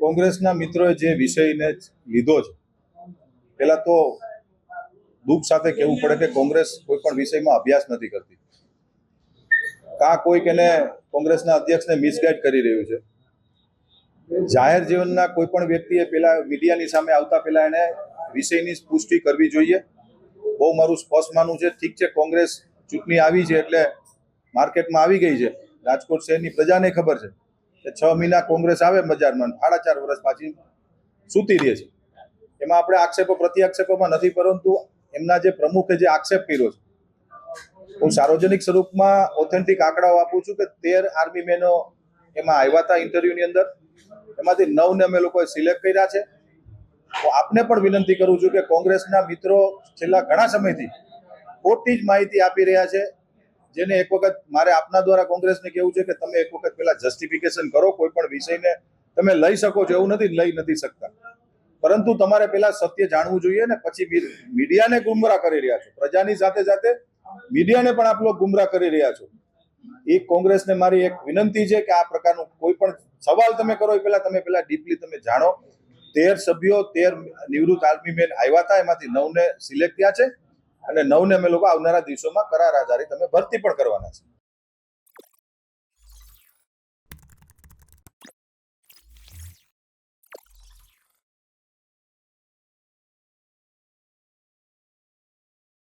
કોંગ્રેસના મિત્રોએ જે વિષયને લીધો છે, પહેલા તો દુઃખ સાથે કહેવું પડે કે કોંગ્રેસ કોઈ પણ વિષયમાં અભ્યાસ નથી કરતી. કા કોઈક એને કોંગ્રેસના અધ્યક્ષને મિસગાઈડ કરી રહ્યું છે. જાહેર જીવનના કોઈ પણ વ્યક્તિએ પેલા મીડિયાની સામે આવતા પહેલા એને વિષયની પુષ્ટિ કરવી જોઈએ. બહુ મારું સ્પષ્ટ માનવું છે, ઠીક છે, કોંગ્રેસ ચૂંટણી આવી છે એટલે માર્કેટમાં આવી ગઈ છે. રાજકોટ શહેરની પ્રજાને ખબર છે. કે છ મહિના કોંગ્રેસ આવે બજારમાં સાડા ચાર વર્ષ પાછી સૂતી રહે છે. એમાં આપણે આક્ષેપો પ્રતિ આક્ષેપોમાં નથી, પરંતુ એમના જે પ્રમુખે જે આક્ષેપ કર્યો છે, હું સાર્વજનિક સ્વરૂપમાં ઓથેન્ટિક આંકડાઓ આપું છું કે તેર આર્મી મેનો એમાં આવ્યા હતા ઇન્ટરવ્યુની અંદર. એમાંથી નવને અમે લોકોએ સિલેક્ટ કર્યા છે. તો આપને પણ વિનંતી કરું છું કે કોંગ્રેસના મિત્રો છેલ્લા ઘણા સમયથી ખોટી જ માહિતી આપી રહ્યા છે. જેને એક વખત મારે આપના દ્વારા કોંગ્રેસને કેવું છે કે તમે એક વખત પેલા જસ્ટિફિકેશન કરો, કોઈ પણ વિષયને તમે લઈ શકો છો એવું નથી, લઈ નથી શકતા. પરંતુ તમારે પેલા સત્ય જાણવું જોઈએ ને પછી મીડિયાને ગુમરાહ કરી રહ્યા છો. પ્રજાની સાથે સાથે મીડિયાને પણ આપ લોકો ગુમરાહ કરી રહ્યા છો. એ કોંગ્રેસને મારી એક વિનંતી છે કે આ પ્રકારનું કોઈ પણ સવાલ તમે કરો એ પહેલા તમે પેલા ડીપલી તમે જાણો. તેર સભ્યો, તેર નિવૃત્ત આર્મી મેન આવ્યા હતા, એમાંથી નવને સિલેક્ટ થયા છે. અને નવને અમે લોકો આવનારા દિવસોમાં કરાર આધારિત અમે ભરતી પણ કરવાના છે.